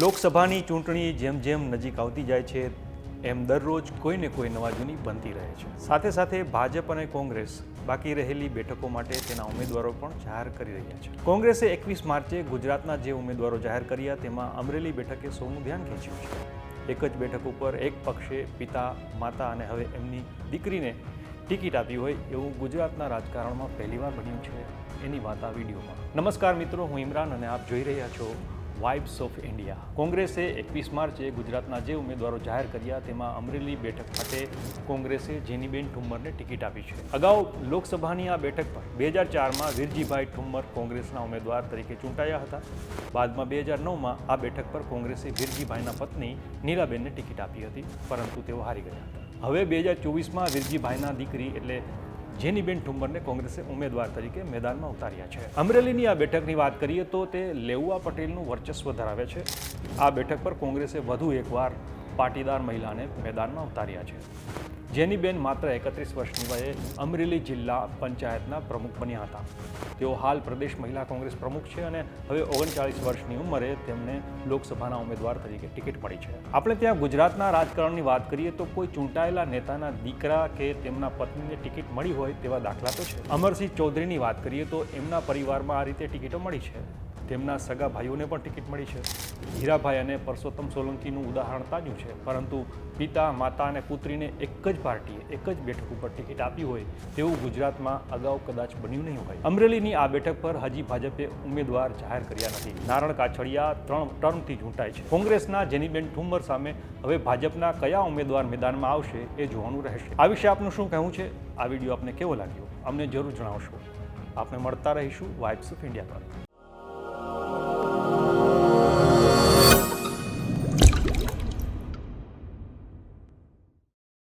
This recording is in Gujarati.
લોકસભાની ચૂંટણી જેમ જેમ નજીક આવતી જાય છે, એમ દરરોજ કોઈને કોઈ નવા જૂની બનતી રહે છે. સાથે સાથે ભાજપ અને કોંગ્રેસ બાકી રહેલી બેઠકો માટે તેના ઉમેદવારો પણ જાહેર કરી રહ્યા છે. કોંગ્રેસે એકવીસ માર્ચે ગુજરાતના જે ઉમેદવારો જાહેર કર્યા તેમાં અમરેલી બેઠકે સૌનું ધ્યાન ખેંચ્યું છે. એક જ બેઠક ઉપર એક પક્ષે પિતા, માતા અને હવે એમની દીકરીને ટિકિટ આપી હોય એવું ગુજરાતના રાજકારણમાં પહેલીવાર બન્યું છે એની વાત આ વિડીયોમાં. નમસ્કાર મિત્રો, હું ઇમરાન અને આપ જોઈ રહ્યા છો વાઇબ્સ ઓફ ઇન્ડિયા કોંગ્રેસે એકવીસ માર્ચે ગુજરાતના જે ઉમેદવારો જાહેર કર્યા તેમાં અમરેલી બેઠક ખાતે કોંગ્રેસે જેનીબેન ઠુમ્મરને ટિકિટ આપી છે. અગાઉ લોકસભાની આ બેઠક પર બે હજાર ચારમાં વીરજીભાઈ ઠુમ્મર કોંગ્રેસના ઉમેદવાર તરીકે ચૂંટાયા હતા. બાદમાં બે હજાર નવમાં આ બેઠક પર કોંગ્રેસે વીરજીભાઈના પત્ની નીલાબેનને ટિકિટ આપી હતી, પરંતુ તેઓ હારી ગયા હતા. હવે બે હજાર ચોવીસમાં વીરજીભાઈના દીકરી એટલે જેનીબેન ઠુંબરને કોંગ્રેસે ઉમેદવાર તરીકે મેદાનમાં ઉતાર્યા છે. અમરેલીની આ બેઠકની વાત કરીએ તો તે લેઉવા પટેલનું વર્ચસ્વ ધરાવે છે. આ બેઠક પર કોંગ્રેસે વધુ એકવાર પાટીદાર મહિલાને મેદાનમાં ઉતાર્યા છે. જેની બેન માત્ર એકત્રીસ વર્ષની વયે અમરેલી જિલ્લા પંચાયતના પ્રમુખ બન્યા હતા. તેઓ હાલ પ્રદેશ મહિલા કોંગ્રેસ પ્રમુખ છે અને હવે ઓગણચાળીસ વર્ષની ઉંમરે તેમને લોકસભાના ઉમેદવાર તરીકે ટિકિટ મળી છે. આપણે ત્યાં ગુજરાતના રાજકારણની વાત કરીએ તો કોઈ ચૂંટાયેલા નેતાના દીકરા કે તેમના પત્નીને ટિકિટ મળી હોય તેવા દાખલા તો છે? અમરસિંહ ચૌધરીની વાત કરીએ તો એમના પરિવારમાં આ રીતે ટિકિટો મળી છે. તેમના સગા ભાઈઓને પણ ટિકિટ મળી છે. હીરાભાઈ અને પરસોત્તમ સોલંકીનું ઉદાહરણ તાજું છે. પરંતુ પિતા, માતા અને પુત્રીને એક જ પાર્ટીએ, એક જ બેઠક ઉપર ટિકિટ આપી હોય તેવું ગુજરાતમાં અગાઉ કદાચ બન્યું નહીં હોય. અમરેલીની આ બેઠક પર હજી ભાજપે ઉમેદવાર જાહેર કર્યા નથી. નારણ કાછડિયા ત્રણ ટર્મથી ચૂંટાય છે. કોંગ્રેસના જેનીબેન ઠુમ્મર સામે હવે ભાજપના કયા ઉમેદવાર મેદાનમાં આવશે એ જોવાનું રહેશે. આ વિશે આપનું શું કહેવું છે? આ વીડિયો આપને કેવો લાગ્યો? અમને જરૂર જણાવશો. આપણે મળતા રહીશું વાઇબ્સ ઓફ ઇન્ડિયા પર.